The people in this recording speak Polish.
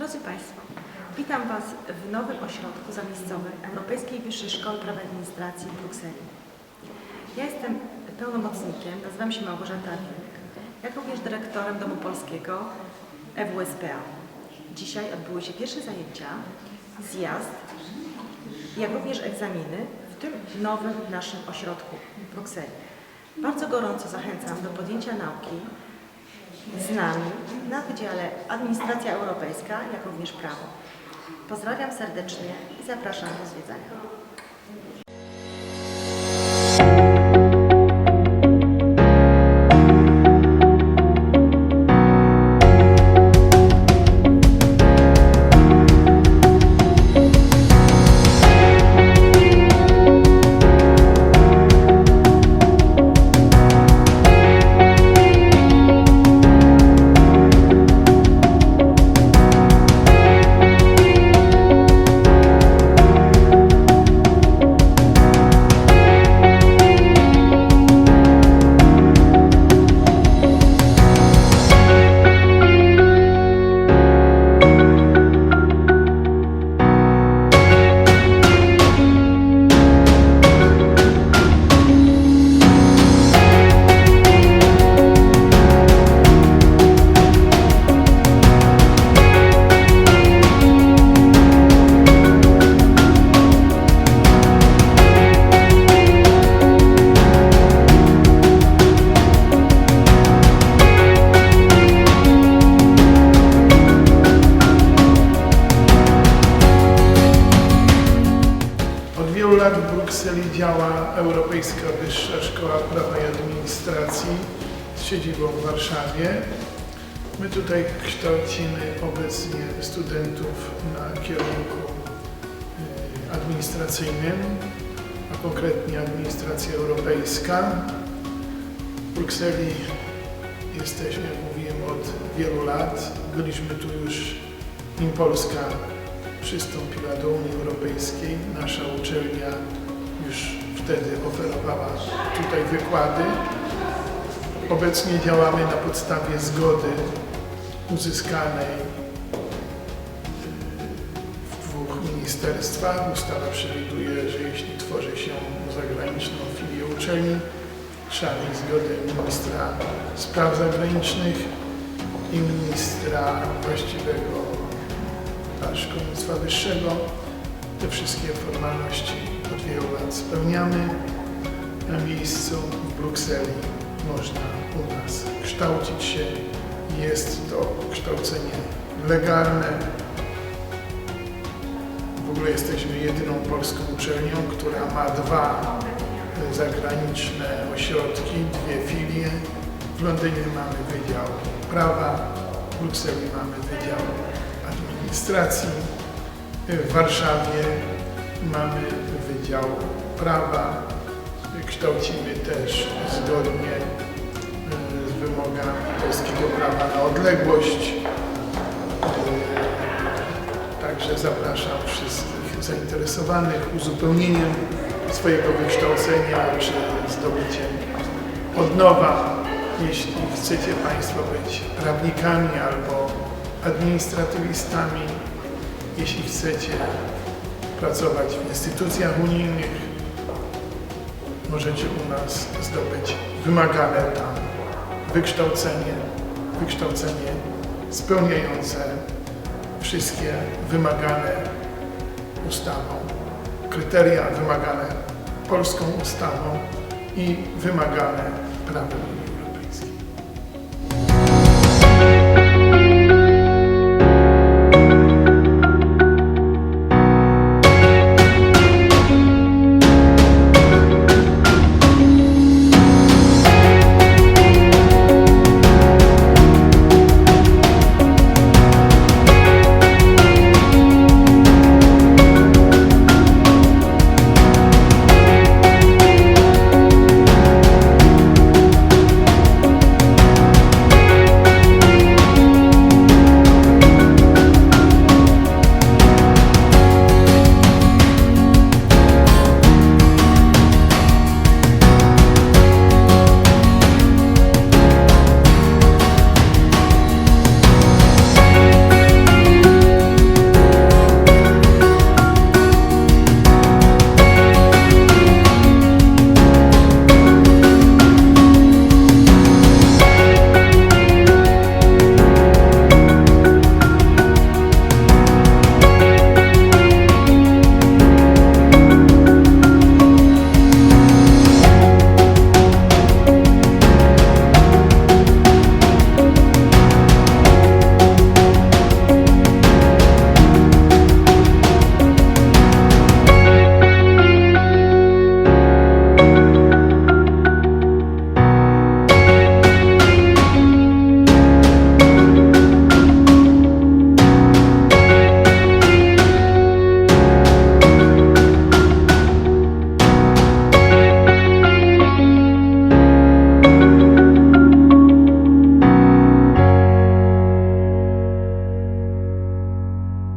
Drodzy Państwo, witam Was w nowym ośrodku zamiejscowym Europejskiej Wyższej Szkoły Prawa Administracji w Brukseli. Ja jestem pełnomocnikiem, nazywam się Małgorzata Wilk, jak również dyrektorem Domu Polskiego EWSPA. Dzisiaj odbyły się pierwsze zajęcia, zjazd, jak również egzaminy w tym nowym naszym ośrodku w Brukseli. Bardzo gorąco zachęcam do podjęcia nauki z nami na Wydziale Administracja Europejska, jak również Prawo. Pozdrawiam serdecznie i zapraszam do zwiedzania. Działa Europejska Wyższa Szkoła Prawa i Administracji z siedzibą w Warszawie. My tutaj kształcimy obecnie studentów na kierunku y, administracyjnym, a konkretnie administracja europejska. W Brukseli jesteśmy, jak mówiłem, od wielu lat. Byliśmy tu już, nim Polska przystąpiła do Unii Europejskiej. Nasza uczelnia wtedy oferowała tutaj wykłady. Obecnie działamy na podstawie zgody uzyskanej w dwóch ministerstwach. Ustawa przewiduje, że jeśli tworzy się zagraniczną filię uczelni, trzeba mieć zgodę ministra spraw zagranicznych i ministra właściwego szkolnictwa wyższego. Te wszystkie formalności lat spełniamy. Na miejscu w Brukseli można u nas kształcić się. Jest to kształcenie legalne. W ogóle jesteśmy jedyną polską uczelnią, która ma dwa zagraniczne ośrodki, dwie filie. W Londynie mamy Wydział Prawa, w Brukseli mamy Wydział Administracji, w Warszawie mamy Wydział Prawa. Kształcimy też zgodnie e, z wymogami polskiego prawa na odległość. E, Także zapraszam wszystkich zainteresowanych uzupełnieniem swojego wykształcenia czy zdobyciem od nowa. Jeśli chcecie Państwo być prawnikami albo administratywistami, jeśli chcecie pracować w instytucjach unijnych, możecie u nas zdobyć wymagane tam wykształcenie, wykształcenie spełniające wszystkie wymagane ustawą, kryteria wymagane polską ustawą i wymagane prawem